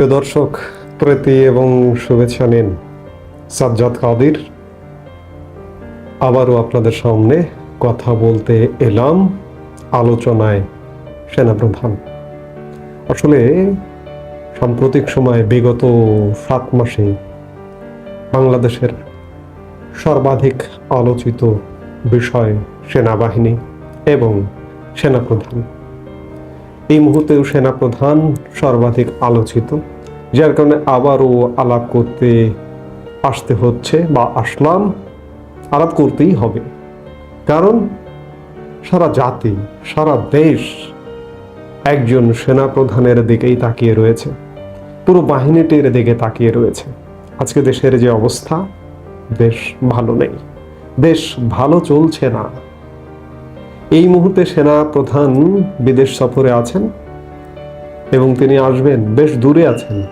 প্রিয় দর্শক, প্রীতি এবং শুভেচ্ছা নিন সাজ্জাদ কাদির। আবারও আপনাদের সামনে কথা বলতে এলাম আলোচনায় সেনাপ্রধান। আসলে সাম্প্রতিক সময়ে বিগত সাত মাসে বাংলাদেশের সর্বাধিক আলোচিত বিষয় সেনাবাহিনী এবং সেনাপ্রধান। এই মুহূর্তেও সেনাপ্রধান সর্বাধিক আলোচিত, যার কারণে আবারও আলাপ করতে আসতে হচ্ছে বা আসলাম, আলাপ করতেই হবে। কারণ সারা জাতি, সারা দেশ একজন সেনাপ্রধানের দিকেই তাকিয়ে রয়েছে। পুরো বাহিনীটির দিকে তাকিয়ে রয়েছে। আজকে দেশের যে অবস্থা, দেশ ভালো নেই। দেশ ভালো চলছে না। এই মুহূর্তে সেনা প্রধান বিদেশ সফরে আছেন এবং তিনি আসবেন, বেশ দূরে আছেন,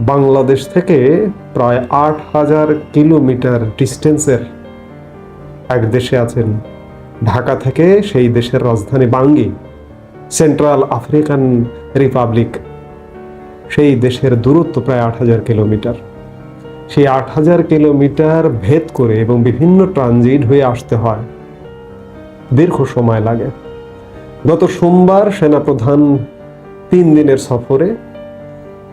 বাংলাদেশ থেকে প্রায় আট হাজার কিলোমিটার ডিস্টেন্সের এক দেশে আছেন। ঢাকা থেকে সেই দেশের রাজধানী বাঙ্গি, সেন্ট্রাল আফ্রিকান রিপাবলিক। সেই দেশের দূরত্ব প্রায় আট হাজার কিলোমিটার। সেই আট হাজার কিলোমিটার ভেদ করে এবং বিভিন্ন ট্রানজিট হয়ে আসতে হয়। দীর্ঘ সময় লাগে। গত সোমবার সেনাপ্রধান তিন দিনের সফরে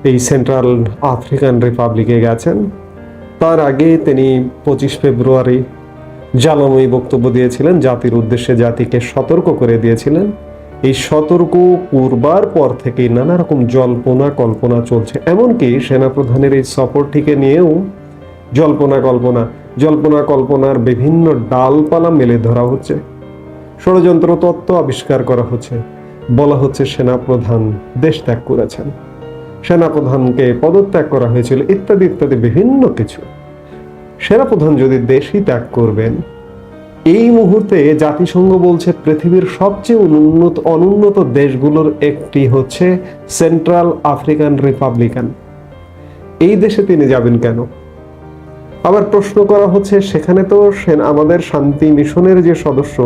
এই সেন্ট্রাল আফ্রিকান রিপাবলিকে গেছেন। তার আগে তিনি পঁচিশ ফেব্রুয়ারি জ্বালাময়ী বক্তব্য দিয়েছিলেন, জাতির উদ্দেশ্যে জাতিকে সতর্ক করে দিয়েছিলেন। এই সতর্ক করবার পর থেকেই নানা রকম জল্পনা কল্পনা চলছে। এমনকি সেনাপ্রধানের এই সফরটিকে নিয়েও জল্পনা কল্পনা, জল্পনা কল্পনার বিভিন্ন ডালপালা মেলে ধরা হচ্ছে। ষড়যন্ত্র তত্ত্ব আবিষ্কার করা হচ্ছে। বলা হচ্ছে সেনাপ্রধান দেশ ত্যাগ করেছেন। সেনাপ্রধানকে পদত্যাগ করা হয়েছিল ইত্যাদি ইত্যাদি বিভিন্ন কিছু। সেনাপ্রধান যদি দেশই ত্যাগ করবেন, এই মুহূর্তে জাতিসংঘ বলছে পৃথিবীর সবচেয়ে উন্নত, অনুন্নত দেশগুলোর একটি হচ্ছে সেন্ট্রাল আফ্রিকান রিপাবলিকান। এই দেশে তিনি যাবেন কেন? আবার প্রশ্ন করা হচ্ছে, সেখানে তো আমাদের শান্তি মিশনের যে সদস্য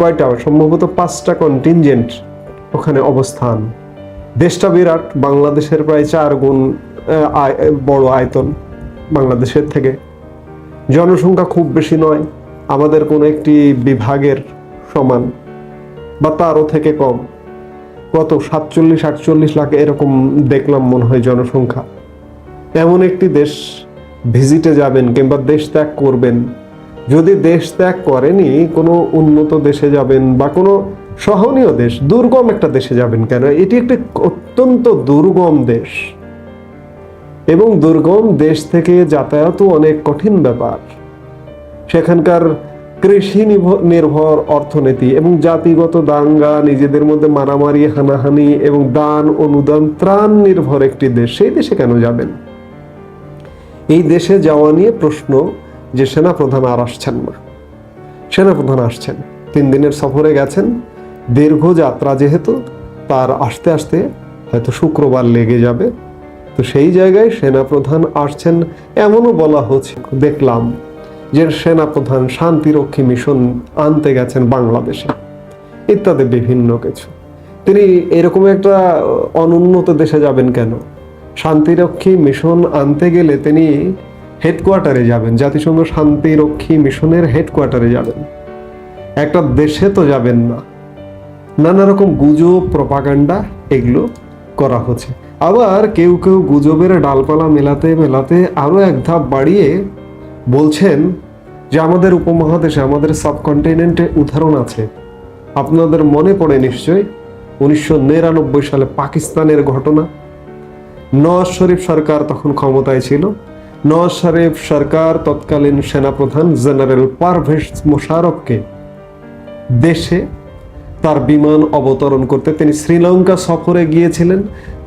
কয়টা? সম্ভবত পাঁচটা কন্টিনজেন্ট ওখানে অবস্থান। দেশটা বিরাট, বাংলাদেশের প্রায় চার গুণ বড় আয়তন বাংলাদেশের থেকে। জনসংখ্যা খুব বেশি নয়, আমাদের কোনো একটি বিভাগের সমান বা তারও থেকে কম। কত সাতচল্লিশ, আটচল্লিশ লাখ এরকম দেখলাম মনে হয় জনসংখ্যা। এমন একটি দেশ ভিজিটে যাবেন কিংবা দেশ ত্যাগ করবেন যদি দেশ ত্যাগ করেনি, কোনো উন্নত দেশে যাবেন বা কোনো সহনীয় দেশ, দুর্গম একটা দেশে যাবেন কেন? এটি একটি অত্যন্ত দুর্গম দেশ। এবং দুর্গম দেশ থেকে যাতায়াতও অনেক কঠিন ব্যাপার। সেখানকার কৃষি নির্ভ- নির্ভর অর্থনীতি এবং জাতিগত দাঙ্গা, নিজেদের মধ্যে মারামারি, হানাহানি এবং দান, অনুদান, ত্রাণ নির্ভর একটি দেশ। সেই দেশে কেন যাবেন? এই দেশে যাওয়া নিয়ে প্রশ্ন। যে সেনাপ্রধান আর আসছেন না। সেনাপ্রধান আসছেন। তিন দিনের সফরে গেছেন। দীর্ঘ যাত্রা যেহেতু, তার আসতে আসতে হয়তো শুক্রবার লেগে যাবে। তো সেই জায়গায় সেনাপ্রধান আসছেন এমনও বলা হচ্ছে। দেখলাম যে সেনাপ্রধান শান্তিরক্ষী মিশন আনতে গেছেন বাংলাদেশে। ইত্যাদি বিভিন্ন কিছু। তিনি এরকম একটা অনুন্নত দেশে যাবেন কেন? শান্তিরক্ষী মিশন আনতে গেলে তিনি হেডকোয়ার্টারে যাবেন, জাতিসংঘ শান্তিরক্ষী মিশনের হেডকোয়ার্টারে যাবেন। একটা দেশে তো যাবেন না। নানা রকম গুজব, প্রপাগান্ডা, এগুলো করা হচ্ছে। আবার কেউ কেউ গুজবের ডালপালা মেলাতে মেলাতে আরও এক ধাপ বাড়িয়ে বলছেন যে আমাদের উপমহাদেশে আমাদের সাবকন্টিনেন্টে উদাহরণ আছে। আপনাদের মনে পড়ে নিশ্চয়ই উনিশশো সালে পাকিস্তানের ঘটনা। নওয়াজ শরীফ সরকার তখন ক্ষমতায় ছিল। নওয়াজ শরীফ সরকার তৎকালীন সেনাপ্রধান জেনারেল পারভেজ মোশারফকে দেশে তার বিমান অবতরণ করতে তিনি শ্রীলঙ্কা সফরে গিয়েছিলেন।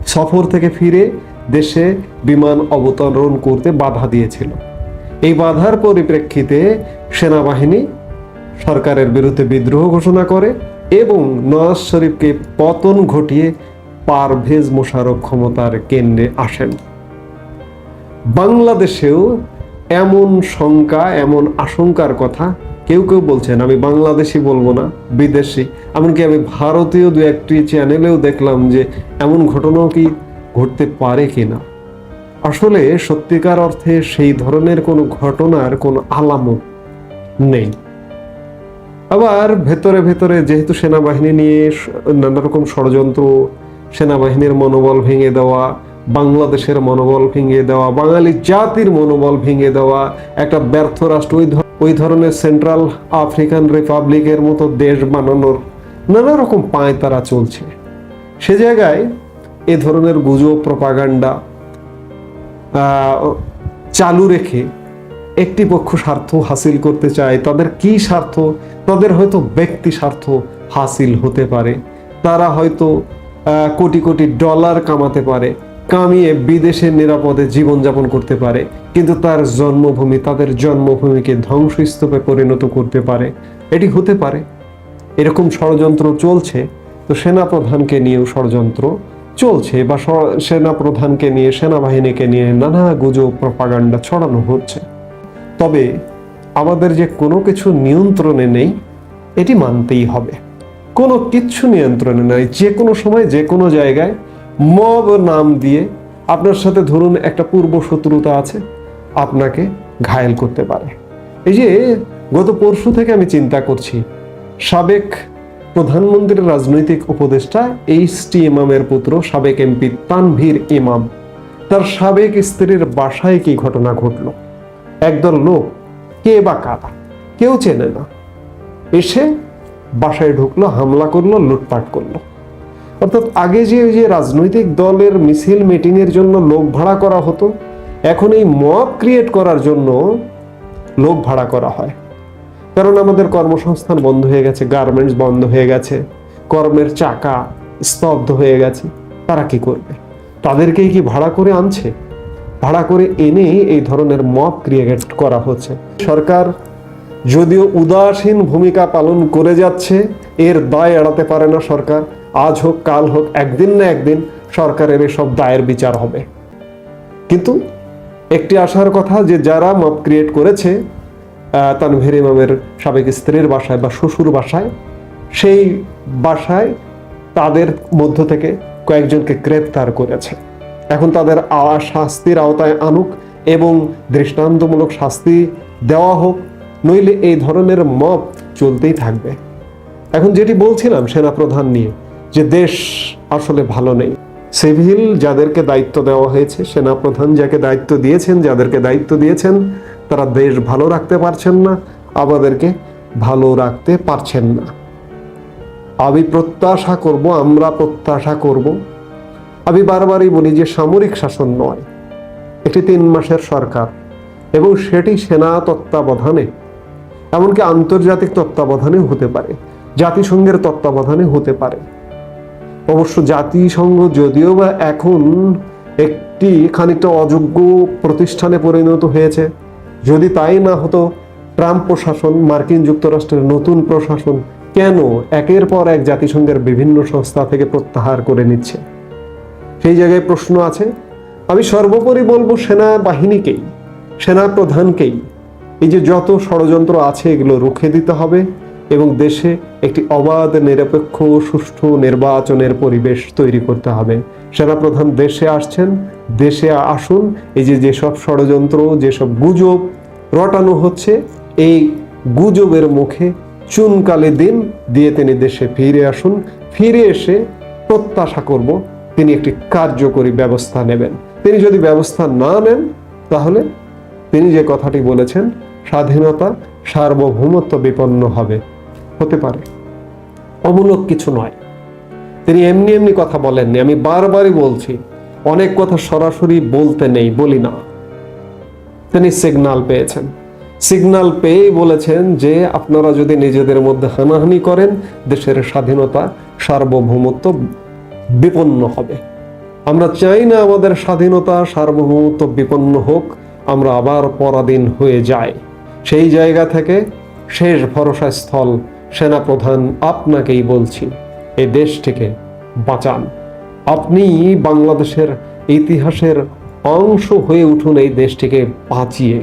সফর থেকে ফিরে দেশে বিমান অবতরণ করতে বাধা দিয়েছিল। এই বাধার পরিপ্রেক্ষিতে সেনাবাহিনী সরকারের বিরুদ্ধে বিদ্রোহ ঘোষণা করে এবং নওয়াজ শরীফকে পতন ঘটিয়ে পারভেজ মোশারফ ক্ষমতার কেন্দ্রে আসেন। বাংলাদেশেও এমন শঙ্কা, এমন আশঙ্কার কথা কেউ কেউ বলছেন। আমি বাংলাদেশি বলব না, বিদেশি। এমনকি আমি ভারতীয় দু একটি চ্যানেলেও দেখলাম যে এমন ঘটনাও কি ঘটতে পারে কিনা। আসলে সত্যিকার অর্থে সেই ধরনের কোনো ঘটনার কোনো আলামত নেই। আবার ভেতরে ভেতরে যেহেতু সেনাবাহিনী নিয়ে নানা রকম ষড়যন্ত্র, সেনাবাহিনীর মনোবল ভেঙে দেওয়া বাংলাদেশের মনোবল ভেঙে দেওয়া, বাঙালি জাতির মনোবল ভেঙে দেওয়া, একটা ব্যর্থ রাষ্ট্র ওই ওই ধরনের সেন্ট্রাল আফ্রিকান রিপাবলিকের মতো দেশ বানানোর নানা রকম পায় তারা চলছে। সে জায়গায় এ ধরনের গুজব, প্রপাগান্ডা চালু রেখে একটি পক্ষ স্বার্থ হাসিল করতে চায়, তাদের কি স্বার্থ? তাদের হয়তো ব্যক্তি স্বার্থ হাসিল হতে পারে। তারা হয়তো কোটি কোটি ডলার কামাতে পারে। কামিয়ে বিদেশে নিরাপদে জীবনযাপন করতে পারে, কিন্তু তার জন্মভূমি তাদের জন্মভূমিকে ধ্বংসস্তূপে পরিণত করতে পারে। এটি হতে পারে। এরকম ষড়যন্ত্র চলছে, তো সেনাপ্রধানকে নিয়েও ষড়যন্ত্র চলছে বা সেনাপ্রধানকে নিয়ে, সেনাবাহিনীকে নিয়ে নানা গুজব, প্রপাগান্ডা ছড়ানো হচ্ছে। তবে আমাদের যে কোনো কিছু নিয়ন্ত্রণে নেই, এটি মানতেই হবে। কোনো কিচ্ছু নিয়ন্ত্রণে নেই। যে কোনো সময়, যে কোনো জায়গায় মব নাম দিয়ে আপনার সাথে ধরুন একটা পূর্ব শত্রুতা আছে, আপনাকে ঘায়েল করতে পারে। এই যে গত পরশু থেকে আমি চিন্তা করছি, সাবেক প্রধানমন্ত্রীর রাজনৈতিক উপদেষ্টা এইচ টি ইমামের পুত্র, সাবেক এমপি তানভীর ইমাম, তার সাবেক স্ত্রীর বাসায় কি ঘটনা ঘটলো? একদল লোক, কে বা কারা? কেউ চেনে না। এসে বাসায় ঢুকলো, হামলা করল, লুটপাট করল। অর্থাৎ আগে যে ওই যে রাজনৈতিক দলের মিছিল মিটিং এর জন্য লোক ভাড়া করা হতো, এখন এই মব ক্রিয়েট করার জন্য লোক ভাড়া করা হয়। কারণ আমাদের কর্মসংস্থান বন্ধ হয়ে গেছে গার্মেন্টস বন্ধ হয়ে গেছে, কর্মের চাকা স্তব্ধ হয়ে গেছে, তারা কি করবে? তাদেরকেই কি ভাড়া করে আনছে? ভাড়া করে এনে এই ধরনের মব ক্রিয়েট করা হচ্ছে। সরকার যদিও উদাসীন ভূমিকা পালন করে যাচ্ছে, এর দায় এড়াতে পারে না সরকার। আজ হোক, কাল হোক, একদিন না একদিন সরকারের এসব দায়ের বিচার হবে। কিন্তু একটি আশার কথা যে যারা মব ক্রিয়েট করেছে তানভীর ইমামের সাবেক স্ত্রীর বাসায় বা শ্বশুর বাসায়, সেই বাসায় তাদের মধ্য থেকে কয়েকজনকে গ্রেপ্তার করেছে। এখন তাদের আ- শাস্তির আওতায় আনুক এবং দৃষ্টান্তমূলক শাস্তি দেওয়া হোক, নইলে এই ধরনের মব চলতেই থাকবে। এখন যেটি বলছিলাম সেনাপ্রধান নিয়ে যে দেশ আসলে ভালো নেই। সিভিল যাদেরকে দায়িত্ব দেওয়া হয়েছে, সেনাপ্রধান যাকে দায়িত্ব দিয়েছেন, যাদেরকে দায়িত্ব দিয়েছেন, তারা দেশ ভালো রাখতে পারছেন না, আমাদেরকে ভালো রাখতে পারছেন না। আমি প্রত্যাশা করব, আমরা প্রত্যাশা করব। আমি বারবারই বলি যে সামরিক শাসন নয় একটি তিন মাসের সরকার এবং সেটি সেনা তত্ত্বাবধানে, এমনকি আন্তর্জাতিক তত্ত্বাবধানে হতে পারে, জাতিসংঘের তত্ত্বাবধানে হতে পারে। অবশ্য জাতিসংঘ যদিও বা এখন একটি খানিকটা অযোগ্য প্রতিষ্ঠানে পরিণত হয়েছে, যদি তাই না হতো, ট্রাম্প প্রশাসন, মার্কিন যুক্তরাষ্ট্রের নতুন প্রশাসন কেন একের পর এক জাতিসংঘের বিভিন্ন সংস্থা থেকে প্রত্যাহার করে নিচ্ছে? সেই জায়গায় প্রশ্ন আছে, আমি সর্বোপরি বলব সেনাবাহিনীকেই সেনা প্রধানকেই এই যে যত ষড়যন্ত্র আছে, এগুলো রুখে দিতে হবে এবং দেশে একটি অবাধ, নিরপেক্ষ সুষ্ঠু নির্বাচনের পরিবেশ তৈরি করতে হবে। সেনাপ্রধান দেশে আসছেন, দেশে আসুন, এই যে যেসব ষড়যন্ত্র, যেসব গুজব রটানো হচ্ছে, এই গুজবের মুখে চুনকালে দিন দিয়ে তিনি দেশে ফিরে আসুন। ফিরে এসে প্রত্যাশা করব তিনি একটি কার্যকরী ব্যবস্থা নেবেন। তিনি যদি ব্যবস্থা না নেন, তাহলে তিনি যে কথাটি বলেছেন, স্বাধীনতা সার্বভৌমত্ব বিপন্ন হবে। হতে পারে। অমূলক কিছু নয়। তিনি এমনি এমনি কথা বলেননি। আমি বারবারই বলছি, অনেক কথা সরাসরি বলতে নেই, বলি না। তিনি সিগন্যাল পেয়েছেন। সিগন্যাল পেয়েই বলেছেন যে, আপনারা যদি নিজেদের মধ্যে হানাহানি করেন, দেশের স্বাধীনতা সার্বভৌমত্ব বিপন্ন হবে। আমরা চাই না আমাদের স্বাধীনতা সার্বভৌমত্ব বিপন্ন হোক, আমরা আবার পরাধীন হয়ে যাই। সেই জায়গা থেকে শেষ ভরসা স্থল সেনাপ্রধান আপনাকেই বলছি এই দেশটিকে বাঁচান। আপনি বাংলাদেশের ইতিহাসের অংশ হয়ে উঠুন এই দেশটিকে বাঁচিয়ে।